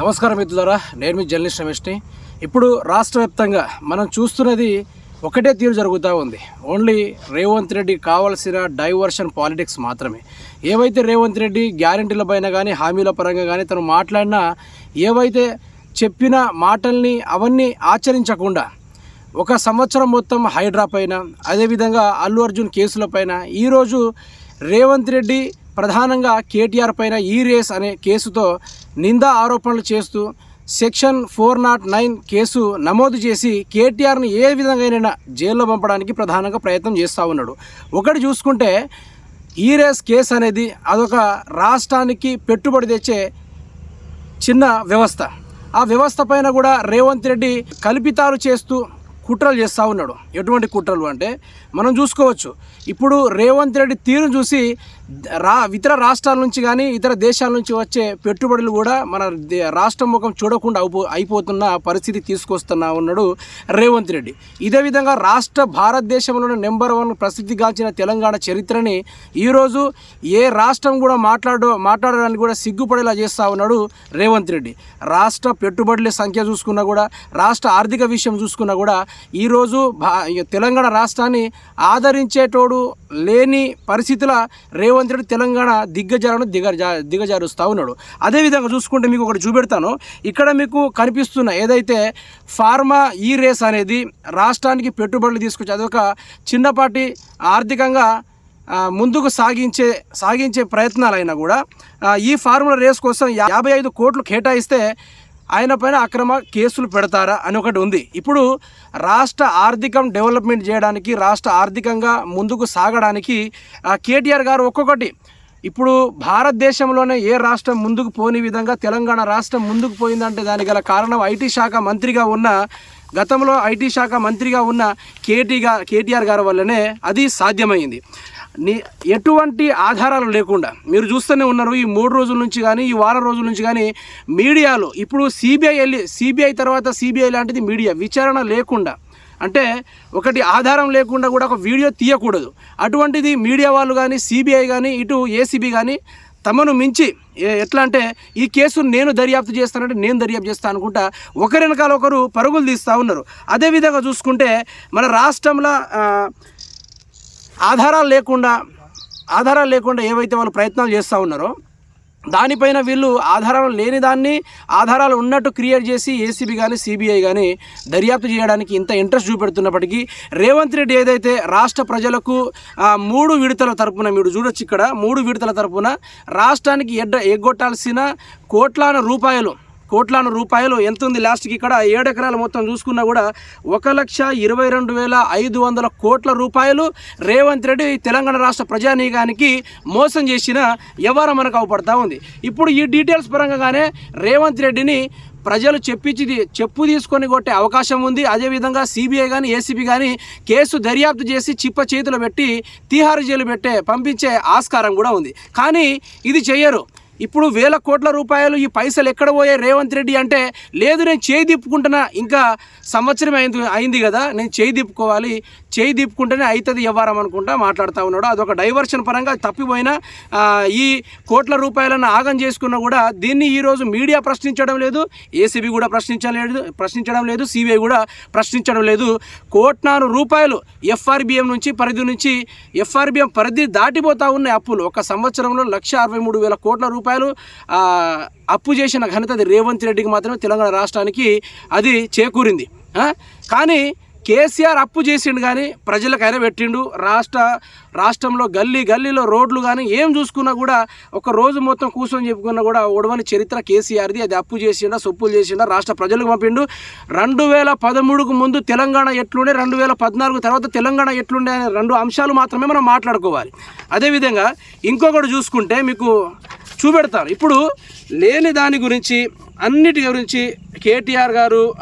నమస్కారం మిత్రులారా నేను మీ జర్నలిస్ట్ రమేష్ని. ఇప్పుడు రాష్ట్ర వ్యాప్తంగా మనం చూస్తున్నది ఒకటే తీరు జరుగుతూ ఉంది. ఓన్లీ రేవంత్ రెడ్డి కావాల్సిన డైవర్షన్ పాలిటిక్స్ మాత్రమే. ఏవైతే రేవంత్ రెడ్డి గ్యారంటీల పైన కానీ హామీల పరంగా కానీ తను మాట్లాడినా ఏవైతే చెప్పిన మాటల్ని అవన్నీ ఆచరించకుండా ఒక సంవత్సరం మొత్తం హైడ్రా పైన అదేవిధంగా అల్లు అర్జున్ కేసులపైన ఈరోజు రేవంత్ రెడ్డి ప్రధానంగా కేటీఆర్ పైన ఈ రేస్ అనే కేసుతో నిందా ఆరోపణలు చేస్తూ section four nought nine case నమోదు చేసి కేటీఆర్ని ఏ విధంగా జైల్లో పంపడానికి ప్రధానంగా ప్రయత్నం చేస్తూ ఉన్నాడు. ఒకటి చూసుకుంటే ఈ రేస్ కేసు అనేది అదొక రాష్ట్రానికి పెట్టుబడి తెచ్చే చిన్న వ్యవస్థ. ఆ వ్యవస్థ పైన కూడా రేవంత్ రెడ్డి కల్పితాలు చేస్తూ కుట్రలు చేస్తూ ఉన్నాడు. ఎటువంటి కుట్రలు అంటే మనం చూసుకోవచ్చు. ఇప్పుడు రేవంత్ రెడ్డి తీరును చూసి రా ఇతర రాష్ట్రాల నుంచి కానీ ఇతర దేశాల నుంచి వచ్చే పెట్టుబడులు కూడా మన దే- రాష్ట్రం ముఖం చూడకుండా అయిపోతున్న పరిస్థితి తీసుకొస్తున్నా ఉన్నాడు రేవంత్ రెడ్డి. ఇదే విధంగా రాష్ట్ర భారతదేశంలోని నెంబర్ వన్ ప్రసిద్ధిగాంచిన తెలంగాణ చరిత్రని ఈరోజు ఏ రాష్ట్రం కూడా మాట్లాడ మాట్లాడడానికి కూడా సిగ్గుపడేలా చేస్తూ ఉన్నాడు రేవంత్ రెడ్డి. రాష్ట్ర పెట్టుబడుల సంఖ్య చూసుకున్నా కూడా రాష్ట్ర ఆర్థిక విషయం చూసుకున్నా కూడా ఈరోజు భా తెలంగాణ రాష్ట్రాన్ని ఆదరించేటోడు లేని పరిస్థితుల రేవంత్ రెడ్డి తెలంగాణ దిగ్గజాలను దిగజా దిగజారుస్తూ ఉన్నాడు. అదేవిధంగా చూసుకుంటే మీకు ఒకటి చూపెడతాను. ఇక్కడ మీకు కనిపిస్తున్న ఏదైతే ఫార్మా ఈ రేస్ అనేది రాష్ట్రానికి పెట్టుబడులు తీసుకొచ్చి అదొక చిన్నపాటి ఆర్థికంగా ముందుకు సాగించే సాగించే ప్రయత్నాలైనా కూడా ఈ ఫార్ములా రేస్ కోసం యాభై ఐదు కోట్లు కేటాయిస్తే ఆయన పైన అక్రమ కేసులు పెడతారా అని ఒకటి ఉంది. ఇప్పుడు రాష్ట్ర ఆర్థికం డెవలప్మెంట్ చేయడానికి రాష్ట్ర ఆర్థికంగా ముందుకు సాగడానికి ఆ, కేటీఆర్ గారు ఒక్కొక్కటి. ఇప్పుడు భారతదేశంలోనే ఏ రాష్ట్రం ముందుకు పోని విధంగా తెలంగాణ రాష్ట్రం ముందుకు పోయిందంటే దానికి గల కారణం ఐటీ శాఖ మంత్రిగా ఉన్న గతంలో ఐటీ శాఖ మంత్రిగా ఉన్న కేటీగా కేటీఆర్ గారి వల్లనే అది సాధ్యమైంది. నీ ఎటువంటి ఆధారాలు లేకుండా మీరు చూస్తూనే ఉన్నారు ఈ మూడు రోజుల నుంచి కానీ ఈ వారం రోజుల నుంచి కానీ మీడియాలో ఇప్పుడు సిబిఐ వెళ్ళి సిబిఐ తర్వాత సిబిఐ లాంటిది మీడియా విచారణ లేకుండా అంటే ఒకటి ఆధారం లేకుండా కూడా ఒక వీడియో తీయకూడదు. అటువంటిది మీడియా వాళ్ళు కానీ సిబిఐ కానీ ఇటు ఏసీబీ కానీ తమను మించి ఎట్లా అంటే ఈ కేసు నేను దర్యాప్తు చేస్తానంటే నేను దర్యాప్తు చేస్తాను అనుకుంటా ఒకరి వెనకాల ఒకరు పరుగులు తీస్తూ ఉన్నారు. అదేవిధంగా చూసుకుంటే మన రాష్ట్రంలో ఆధారాలు లేకుండా ఆధారాలు లేకుండా ఏవైతే వాళ్ళు ప్రయత్నాలు చేస్తూ ఉన్నారో దానిపైన వీళ్ళు ఆధారాలు లేని దాన్ని ఆధారాలు ఉన్నట్టు క్రియేట్ చేసి ఏసీబీ కానీ సిబిఐ కానీ దర్యాప్తు చేయడానికి ఇంత ఇంట్రెస్ట్ చూపెడుతున్నప్పటికీ రేవంత్ రెడ్డి ఏదైతే రాష్ట్ర ప్రజలకు మూడు విడతల తరపున మీరు చూడొచ్చు ఇక్కడ మూడు విడతల తరపున రాష్ట్రానికి ఎడ్డ ఎగ్గొట్టాల్సిన కోట్లాన రూపాయలు కోట్లాను రూపాయలు ఎంత ఉంది లాస్ట్కి ఇక్కడ? ఏడు ఎకరాలు మొత్తం చూసుకున్నా కూడా ఒక లక్ష ఇరవై రెండు వేల ఐదు వందల కోట్ల రూపాయలు రేవంత్ రెడ్డి తెలంగాణ రాష్ట్ర ప్రజానీకానికి మోసం చేసిన వ్యవహారం మనకు అవపడతా ఉంది. ఇప్పుడు ఈ డీటెయిల్స్ పరంగానే రేవంత్ రెడ్డిని ప్రజలు చెప్పించి చెప్పు తీసుకొని కొట్టే అవకాశం ఉంది. అదేవిధంగా సిబిఐ కానీ ఏసీబీ కానీ కేసు దర్యాప్తు చేసి చిప్ప చేతిలో పెట్టి తీహారు జైలు పెట్టే పంపించే ఆస్కారం కూడా ఉంది. కానీ ఇది చేయరు ఇప్పుడు వేల కోట్ల రూపాయలు ఈ పైసలు ఎక్కడ పోయాయి? రేవంత్ రెడ్డి అంటే లేదు నేను చేయి దిప్పుకుంటున్నా ఇంకా సంవత్సరం అయింది అయింది కదా నేను చేయి దిప్పుకోవాలి చేయి దిప్పుకుంటేనే అవుతుంది వ్యవహారం అనుకుంటా మాట్లాడుతూ ఉన్నాడు. అదొక డైవర్షన్ పరంగా తప్పిపోయినా ఈ కోట్ల రూపాయలను ఆగం చేసుకున్నా కూడా దీన్ని ఈరోజు మీడియా ప్రశ్నించడం లేదు ఏసీబీ కూడా ప్రశ్నించడం లేదు ప్రశ్నించడం లేదు సిబిఐ కూడా ప్రశ్నించడం లేదు. కోట్లాను రూపాయలు ఎఫ్ఆర్బిఎం నుంచి పరిధి నుంచి ఎఫ్ఆర్బిఎం పరిధి దాటిపోతూ ఉన్నాయి అప్పులు. ఒక సంవత్సరంలో లక్ష అరవై మూడు వేల కోట్ల రూపాయలు రూపాయలు అప్పు చేసిన ఘనత అది రేవంత్ రెడ్డికి మాత్రమే తెలంగాణ రాష్ట్రానికి అది చేకూరింది. కానీ కేసీఆర్ అప్పు చేసిండు కానీ ప్రజలకు అయినా పెట్టిండు. రాష్ట్ర రాష్ట్రంలో గల్లీ గల్లీలో రోడ్లు కానీ ఏం చూసుకున్నా కూడా ఒక రోజు మొత్తం కూర్చొని చెప్పుకున్నా కూడా ఓడవని చరిత్ర కేసీఆర్ది. అది అప్పు చేసిండా సొప్పులు చేసిండా రాష్ట్ర ప్రజలకు పంపిండు. రెండు వేల పదమూడుకు ముందు తెలంగాణ ఎట్లుండే రెండు వేల పద్నాలుగు తర్వాత తెలంగాణ ఎట్లుండే అనే రెండు అంశాలు మాత్రమే మనం మాట్లాడుకోవాలి. అదేవిధంగా ఇంకొకటి చూసుకుంటే మీకు చూపెడతారు. ఇప్పుడు లేని దాని గురించి అన్నిటి గురించి కేటీఆర్ గారు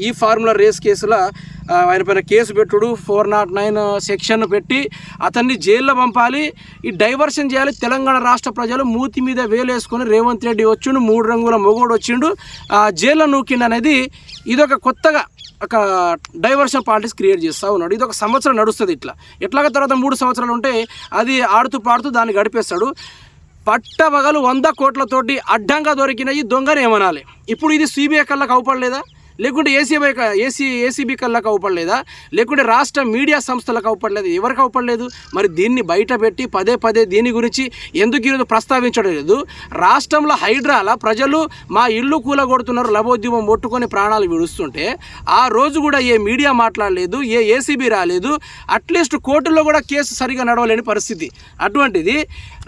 ఈ ఫార్ములా రేస్ కేసులో ఆయన పైన కేసు పెట్టుడు ఫోర్ నాట్ నైన్ సెక్షన్ పెట్టి అతన్ని జైల్లో పంపాలి. ఈ డైవర్షన్ చేయాలి. తెలంగాణ రాష్ట్ర ప్రజలు మూతి మీద వేలేసుకొని రేవంత్ రెడ్డి వచ్చిండు మూడు రంగుల మొగోడు వచ్చిండు. ఆ, జైల్లో నూకిండు అనేది ఇదొక కొత్తగా ఒక డైవర్షన్ పాలిటిక్స్ క్రియేట్ చేస్తూ ఉన్నాడు. ఇది ఒక సంవత్సరం నడుస్తుంది ఇట్లా. ఎట్లాగ తర్వాత మూడు సంవత్సరాలు ఉంటే అది ఆడుతూ పాడుతూ దాన్ని గడిపేస్తాడు. పట్టవగలు వంద కోట్లతోటి అడ్డంగా దొరికినవి దొంగనే ఏమనాలి? ఇప్పుడు ఇది సిబిఐ కళ్ళకు అవపడలేదా? లేకుంటే ఏసీబీ ఏసీ ఏసీబీ కళ్ళకు అవపడలేదా లేకుంటే రాష్ట్ర మీడియా సంస్థలకు అవ్వపడలేదు ఎవరికి అవ్వపడలేదు మరి దీన్ని బయట పెట్టి పదే పదే దీని గురించి ఎందుకు ఈరోజు ప్రస్తావించడం లేదు? రాష్ట్రంలో హైడ్రాల ప్రజలు మా ఇల్లు కూలగొడుతున్నారు లభోద్యమం ముట్టుకొని ప్రాణాలు విడుస్తుంటే ఆ రోజు కూడా ఏ మీడియా మాట్లాడలేదు ఏ ఏసీబీ రాలేదు అట్లీస్ట్ కోర్టులో కూడా కేసు సరిగా నడవలేని పరిస్థితి. అటువంటిది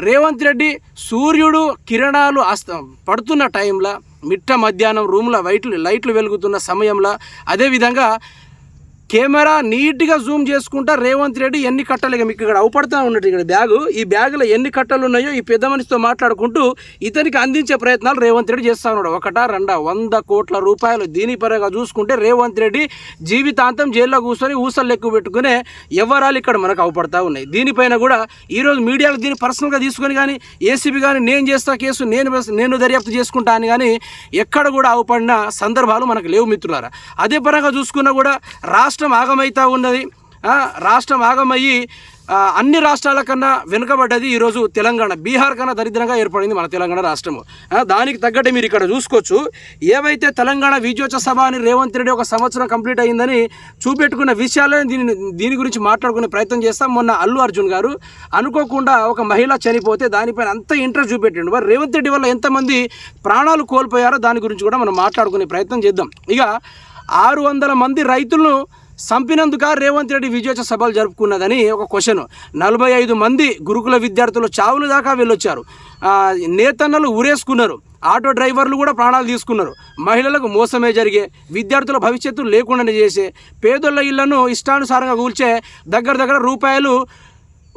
రేవంత్ రెడ్డి సూర్యుడు కిరణాలు అస్త పడుతున్న టైంలో మిట్ట మధ్యాహ్నం రూమ్లో వైట్లు లైట్లు వెలుగుతున్న సమయంలో అదేవిధంగా కెమెరా నీట్గా జూమ్ చేసుకుంటా రేవంత్ రెడ్డి ఎన్ని కట్టలు ఇక మీకు ఇక్కడ అవపడతా ఉన్నట్టు ఇక్కడ బ్యాగు. ఈ బ్యాగులో ఎన్ని కట్టలు ఉన్నాయో ఈ పెద్ద మనిషితో మాట్లాడుకుంటూ ఇతనికి అందించే ప్రయత్నాలు రేవంత్ రెడ్డి చేస్తా ఉన్నాడు. ఒకటా రెండా వంద కోట్ల రూపాయలు దీని పరంగా చూసుకుంటే రేవంత్ రెడ్డి జీవితాంతం జైల్లో కూర్చొని ఊసలు లెక్కు పెట్టుకునే ఎవరాలు ఇక్కడ మనకు అవపడతా ఉన్నాయి. దీనిపైన కూడా ఈరోజు మీడియాలో దీన్ని పర్సనల్గా తీసుకొని కానీ ఏసీబీ కానీ నేను చేస్తా కేసు నేను నేను దర్యాప్తు చేసుకుంటా అని కానీ ఎక్కడ కూడా అవపడిన సందర్భాలు మనకు లేవు మిత్రులారా. అదే పరంగా చూసుకున్నా కూడా రాష్ట్ర రాష్ట్రం ఆగమైతా ఉన్నది. రాష్ట్రం ఆగమయ్యి అన్ని రాష్ట్రాల కన్నా వెనుకబడ్డది ఈరోజు తెలంగాణ. బీహార్ కన్నా దరిద్రంగా ఏర్పడింది మన తెలంగాణ రాష్ట్రము. దానికి తగ్గట్టు మీరు ఇక్కడ చూసుకోవచ్చు. ఏవైతే తెలంగాణ విజయోత్సవ సభ అని రేవంత్ రెడ్డి ఒక సంవత్సరం కంప్లీట్ అయిందని చూపెట్టుకున్న విషయాలను దీని దీని గురించి మాట్లాడుకునే ప్రయత్నం చేస్తాం. మొన్న అల్లు అర్జున్ గారు అనుకోకుండా ఒక మహిళ చనిపోతే దానిపైన అంత ఇంట్రెస్ట్ చూపెట్టిండు. మరి రేవంత్ రెడ్డి వల్ల ఎంతమంది ప్రాణాలు కోల్పోయారో దాని గురించి కూడా మనం మాట్లాడుకునే ప్రయత్నం చేద్దాం. ఇక ఆరు వందల మంది రైతులను చంపినందుక రేవంత్ రెడ్డి విజయోత్సవ సభలు జరుపుకున్నదని ఒక క్వశ్చన్. నలభై ఐదు మంది గురుకుల విద్యార్థులు చావుల దాకా వెళ్ళొచ్చారు. నేతన్నలు ఊరేసుకున్నారు. ఆటో డ్రైవర్లు కూడా ప్రాణాలు తీసుకున్నారు. మహిళలకు మోసమే జరిగే విద్యార్థుల భవిష్యత్తు లేకుండానే చేసే పేదోళ్ళ ఇళ్ళను ఇష్టానుసారంగా కూల్చే దగ్గర దగ్గర రూపాయలు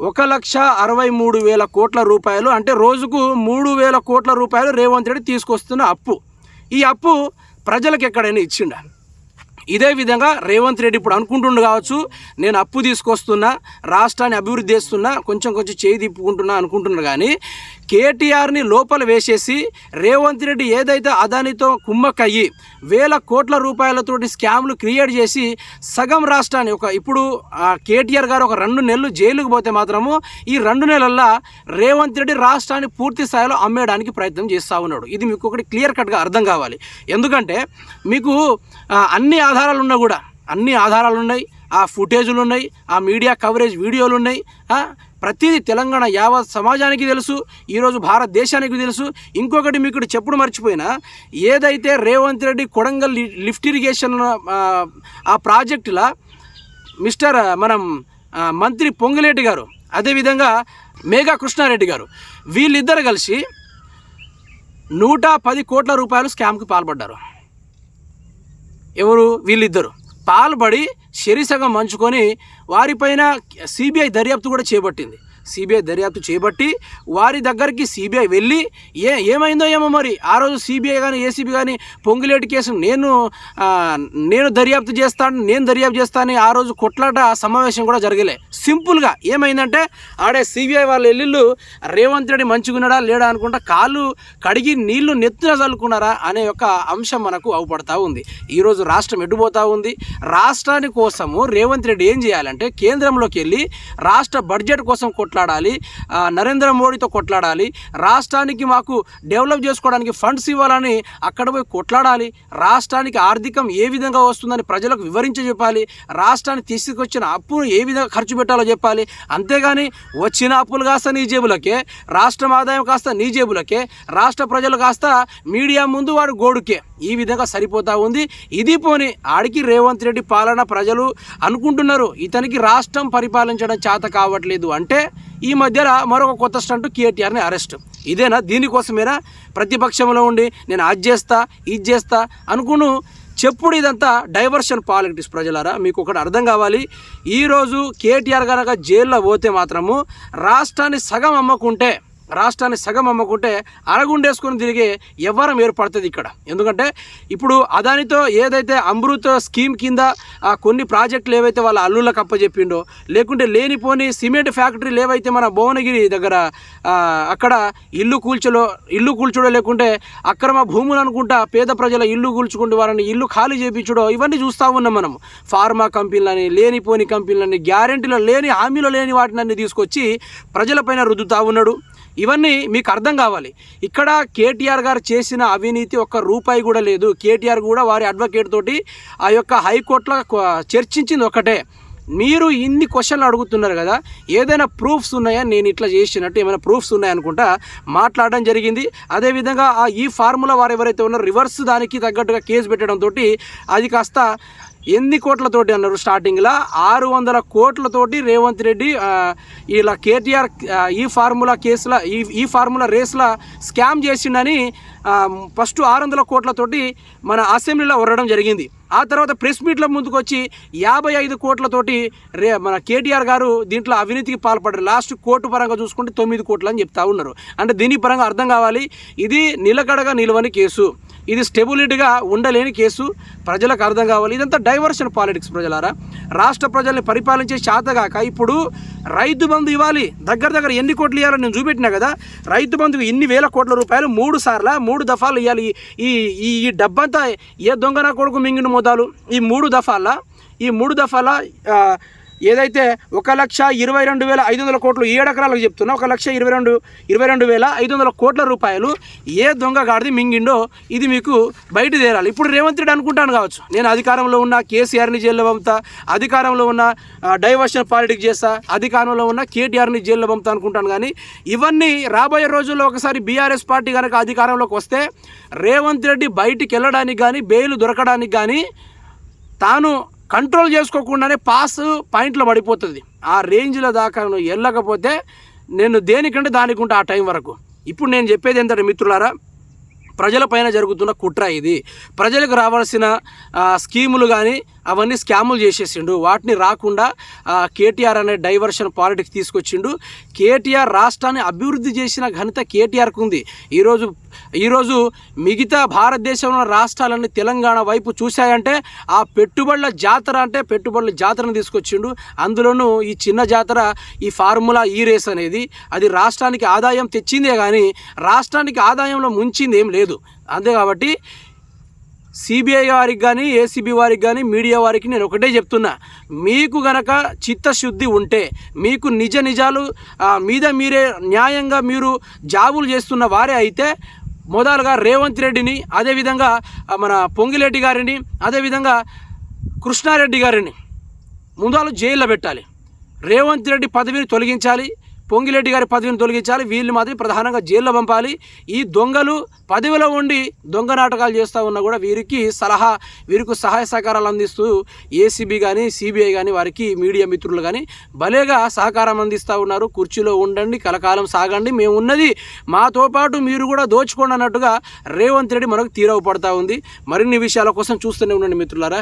ఒక లక్ష అరవై మూడు వేల కోట్ల రూపాయలు. అంటే రోజుకు మూడు వేల కోట్ల రూపాయలు రేవంత్ రెడ్డి తీసుకొస్తున్న అప్పు. ఈ అప్పు ప్రజలకు ఎక్కడైనా ఇచ్చిండా? ఇదే విధంగా రేవంత్ రెడ్డి ఇప్పుడు అనుకుంటుండు కావచ్చు నేను అప్పు తీసుకొస్తున్నా రాష్ట్రాన్ని అభివృద్ధి చేస్తున్నా కొంచెం కొంచెం చేయి తిప్పుకుంటున్నా అనుకుంటున్నారు కానీ కేటీఆర్ని లోపల వేసేసి రేవంత్ రెడ్డి ఏదైతే అదానితో కుమ్మక్కయ్యి వేల కోట్ల రూపాయలతోటి స్కామ్లు క్రియేట్ చేసి సగం రాష్ట్రాన్ని ఒక ఇప్పుడు కేటీఆర్ గారు ఒక రెండు నెలలు జైలుకు పోతే మాత్రము ఈ రెండు నెలల్లో రేవంత్ రెడ్డి రాష్ట్రాన్ని పూర్తి స్థాయిలో అమ్మేయడానికి ప్రయత్నం చేస్తూ ఉన్నాడు. ఇది మీకు ఒకటి క్లియర్ కట్గా అర్థం కావాలి. ఎందుకంటే మీకు ఆ, అన్ని ఆధారాలు ఉన్నా కూడా అన్ని ఆధారాలు ఉన్నాయి ఆ ఫుటేజులు ఉన్నాయి ఆ మీడియా కవరేజ్ వీడియోలు ఉన్నాయి ప్రతిదీ తెలంగాణ యావత్ సమాజానికి తెలుసు ఈరోజు భారతదేశానికి తెలుసు. ఇంకొకటి మీకు ఇక్కడ చెప్పుడు మర్చిపోయినా ఏదైతే రేవంత్ రెడ్డి కొడంగల్ లిఫ్ట్ ఇరిగేషన్ ఆ, ప్రాజెక్టులా ప్రాజెక్టుల మిస్టర్ మనం మంత్రి పొంగులేటి గారు అదేవిధంగా మేఘా కృష్ణారెడ్డి గారు వీళ్ళిద్దరు కలిసి నూట పది కోట్ల రూపాయలు స్కామ్కి పాల్పడ్డారు. ఎవరు? వీళ్ళిద్దరు. పాల్పడి శరీసగం మంచుకొని వారిపైన సిబిఐ దర్యాప్తు కూడా చేపట్టింది. సిబిఐ దర్యాప్తు చేపట్టి వారి దగ్గరికి సిబిఐ వెళ్ళి ఏ ఏమైందో ఏమో మరి. ఆ రోజు సిబిఐ కానీ ఏసీబీ కానీ పొంగులేటి కేసు నేను నేను దర్యాప్తు చేస్తాను నేను దర్యాప్తు చేస్తాను ఆ రోజు కొట్లాట సమావేశం కూడా జరగలే. సింపుల్గా ఏమైందంటే ఆడే సిబిఐ వాళ్ళు వెళ్ళిళ్ళు రేవంత్ రెడ్డి మంచిగున్నాడా లేడా అనుకుంటా కాళ్ళు కడిగి నీళ్ళు నెత్తిన చల్లుకున్నారా అనే ఒక అంశం మనకు అవుపడతా ఉంది. ఈరోజు రాష్ట్రం ఎడ్డుపోతా ఉంది? రాష్ట్రాని కోసము రేవంత్ రెడ్డి ఏం చేయాలంటే కేంద్రంలోకి వెళ్ళి రాష్ట్ర బడ్జెట్ కోసం కొట్లాడాలి నరేంద్ర మోడీతో కొట్లాడాలి రాష్ట్రానికి మాకు డెవలప్ చేసుకోవడానికి ఫండ్స్ ఇవ్వాలని అక్కడ పోయి కొట్లాడాలి రాష్ట్రానికి ఆర్థికం ఏ విధంగా వస్తుందని ప్రజలకు వివరించి చెప్పాలి రాష్ట్రాన్ని తీసుకొచ్చిన అప్పును ఏ విధంగా ఖర్చు పెట్టాలో చెప్పాలి. అంతేగాని వచ్చిన అప్పులు కాస్త నీ జేబులకే రాష్ట్రం ఆదాయం కాస్త నీ జేబులకే రాష్ట్ర ప్రజలు కాస్త మీడియా ముందు వాడు గోడుకే. ఈ విధంగా సరిపోతా ఉంది. ఇది పోని ఆడికి రేవంత్ రెడ్డి పాలన ప్రజలు అనుకుంటున్నారు. ఇతనికి రాష్ట్రం పరిపాలించడం చేత కావట్లేదు. అంటే ఈ మధ్యలో మరొక కొత్త స్టంట్ కేటీఆర్ని అరెస్ట్. ఇదేనా? దీనికోసమేనా? ప్రతిపక్షంలో ఉండి నేను అది చేస్తా ఇది చేస్తా అనుకును. చెప్పుడు ఇదంతా డైవర్షన్ పాలిటిక్స్ ప్రజలారా. మీకు ఒకటి అర్థం కావాలి. ఈరోజు కేటీఆర్ కనుక జైల్లో పోతే మాత్రము రాష్ట్రాన్ని సగం అమ్మకుంటే రాష్ట్రాన్ని సగం అమ్ముకుంటే అరగుండేసుకొని తిరిగే వ్యవహారం ఏర్పడుతుంది ఇక్కడ. ఎందుకంటే ఇప్పుడు అదానితో ఏదైతే అమృత్ స్కీమ్ కింద కొన్ని ప్రాజెక్టులు ఏవైతే వాళ్ళ అల్లుళ్ళకి అప్పచెప్పిండో లేకుంటే లేనిపోని సిమెంట్ ఫ్యాక్టరీలు ఏవైతే మన భువనగిరి దగ్గర అక్కడ ఇల్లు కూల్చలో ఇల్లు కూల్చడో లేకుంటే అక్రమ భూములు అనుకుంటా పేద ప్రజల ఇల్లు కూల్చుకుంటూ వారిని ఇల్లు ఖాళీ చేయించడో ఇవన్నీ చూస్తూ ఉన్నాం మనం. ఫార్మా కంపెనీలని లేనిపోని కంపెనీలని గ్యారెంటీలో లేని హామీలో లేని వాటిని అన్ని తీసుకొచ్చి ప్రజలపైన రుద్దుతా ఉన్నాడు. ఇవన్నీ మీకు అర్థం కావాలి. ఇక్కడ కేటీఆర్ గారు చేసిన అవినీతి ఒక్క రూపాయి కూడా లేదు. కేటీఆర్ కూడా వారి అడ్వకేట్ తోటి ఆ యొక్క హైకోర్టులో చర్చించింది ఒకటే. మీరు ఇన్ని క్వశ్చన్లు అడుగుతున్నారు కదా ఏదైనా ప్రూఫ్స్ ఉన్నాయా? నేను ఇట్లా చేసినట్టు ఏమైనా ప్రూఫ్స్ ఉన్నాయనుకుంటా మాట్లాడడం జరిగింది. అదేవిధంగా ఆ ఈ ఫార్ములా వారు ఎవరైతే ఉన్నారో రివర్స్ దానికి తగ్గట్టుగా కేసు పెట్టడంతో అది కాస్త ఎన్ని కోట్లతోటి అన్నారు స్టార్టింగ్లో? ఆరు వందల కోట్లతోటి రేవంత్ రెడ్డి ఇలా కేటీఆర్ ఈ ఫార్ములా కేసుల ఈ ఈ ఫార్ములా రేస్లో స్కామ్ చేసిండని ఫస్ట్ ఆరు వందల కోట్లతోటి మన అసెంబ్లీలో ఉండడం జరిగింది. ఆ తర్వాత ప్రెస్ మీట్లో ముందుకు వచ్చి యాభై ఐదు కోట్లతోటి రే మన కేటీఆర్ గారు దీంట్లో అవినీతికి పాల్పడారు లాస్ట్ కోర్టు పరంగా చూసుకుంటే తొమ్మిది కోట్లు అని చెప్తా ఉన్నారు. అంటే దీని పరంగా అర్థం కావాలి. ఇది నిలకడగా నిలవని కేసు. ఇది స్టెబిలిటీగా ఉండలేని కేసు. ప్రజలకు అర్థం కావాలి. ఇదంతా డైవర్షన్ పాలిటిక్స్ ప్రజలారా. రాష్ట్ర ప్రజల్ని పరిపాలించే శాతగాక ఇప్పుడు రైతు బంధు ఇవ్వాలి. దగ్గర దగ్గర ఎన్ని కోట్లు ఇవ్వాలని నేను చూపెట్టినా కదా. రైతు బంధుకు ఇన్ని వేల కోట్ల రూపాయలు మూడు సార్ల మూడు దఫాలు ఇవ్వాలి ఈ ఈ ఈ డబ్బంతా ఏ దొంగన కొడుకు మింగిన మోదాలు ఈ మూడు దఫాల? ఈ మూడు దఫాల ఏదైతే ఒక లక్ష ఇరవై రెండు వేల ఐదు వందల కోట్లు ఏడు ఎకరాలకు చెప్తున్నా ఒక లక్ష ఇరవై రెండు ఇరవై రెండు వేల ఐదు వందల కోట్ల రూపాయలు ఏ దొంగ గాడిది మింగిండో ఇది మీకు బయట తేరాలి. ఇప్పుడు రేవంత్ రెడ్డి అనుకుంటాను కావచ్చు. నేను అధికారంలో ఉన్న కేసీఆర్ని జైల్లో పంపుతా అధికారంలో ఉన్న డైవర్షన్ పాలిటిక్స్ చేస్తా అధికారంలో ఉన్న కేటీఆర్ని జైల్లో పంపుతా అనుకుంటాను కానీ ఇవన్నీ రాబోయే రోజుల్లో ఒకసారి బీఆర్ఎస్ పార్టీ కనుక అధికారంలోకి వస్తే రేవంత్ రెడ్డి బయటికి వెళ్ళడానికి కానీ బెయిల్ దొరకడానికి కానీ తాను కంట్రోల్ చేసుకోకుండానే పాస్ పాయింట్లో పడిపోతుంది. ఆ రేంజ్లో దాకా నువ్వు వెళ్ళకపోతే నేను దేనికంటే దానికి ఉంటా ఆ టైం వరకు. ఇప్పుడు నేను చెప్పేది ఏంటంటే మిత్రులారా ప్రజలపైన జరుగుతున్న కుట్ర ఇది. ప్రజలకు రావాల్సిన స్కీములు కానీ అవన్నీ స్కాములు చేసేసిండు. వాటిని రాకుండా కేటీఆర్ అనే డైవర్షన్ పాలిటిక్స్ తీసుకొచ్చిండు. కేటీఆర్ రాష్ట్రాన్ని అభివృద్ధి చేసిన ఘనత కేటీఆర్కు ఉంది. ఈరోజు ఈరోజు మిగతా భారతదేశంలో రాష్ట్రాలన్నీ తెలంగాణ వైపు చూశాయంటే ఆ పెట్టుబడుల జాతర అంటే పెట్టుబడుల జాతరను తీసుకొచ్చిండు. అందులోనూ ఈ చిన్న జాతర ఈ ఫార్ములా ఈ రేస్ అనేది అది రాష్ట్రానికి ఆదాయం తెచ్చిందే కానీ రాష్ట్రానికి ఆదాయంలో ముంచింది ఏం లేదు. అంతే కాబట్టి సిబిఐ వారికి కానీ ఏసీబీ వారికి కానీ మీడియా వారికి నేను ఒకటే చెప్తున్నా. మీకు గనక చిత్తశుద్ధి ఉంటే మీకు నిజ నిజాలు మీద మీరే న్యాయంగా మీరు జాబులు చేస్తున్న వారే అయితే మొదలుగా రేవంత్ రెడ్డిని అదేవిధంగా మన పొంగిరెడ్డి గారిని అదేవిధంగా కృష్ణారెడ్డి గారిని ముందాలు జైల్లో పెట్టాలి. రేవంత్ రెడ్డి పదవిని తొలగించాలి. పొంగిరెడ్డి గారి పదవిని తొలగించాలి. వీళ్ళు మాత్రం ప్రధానంగా జైల్లో పంపాలి. ఈ దొంగలు పదవిలో ఉండి దొంగ నాటకాలు చేస్తూ ఉన్నా కూడా వీరికి సలహా వీరికి సహాయ సహకారాలు అందిస్తూ ఏసీబీ కానీ సిబిఐ కానీ వారికి మీడియా మిత్రులు కానీ భలేగా సహకారం అందిస్తూ ఉన్నారు. కుర్చీలో ఉండండి కలకాలం సాగండి. మేము ఉన్నది మాతో పాటు మీరు కూడా దోచుకోండి అన్నట్టుగా రేవంత్ రెడ్డి మనకు తీరవ పడతా ఉంది. మరిన్ని విషయాల కోసం చూస్తూనే ఉండండి మిత్రులారా.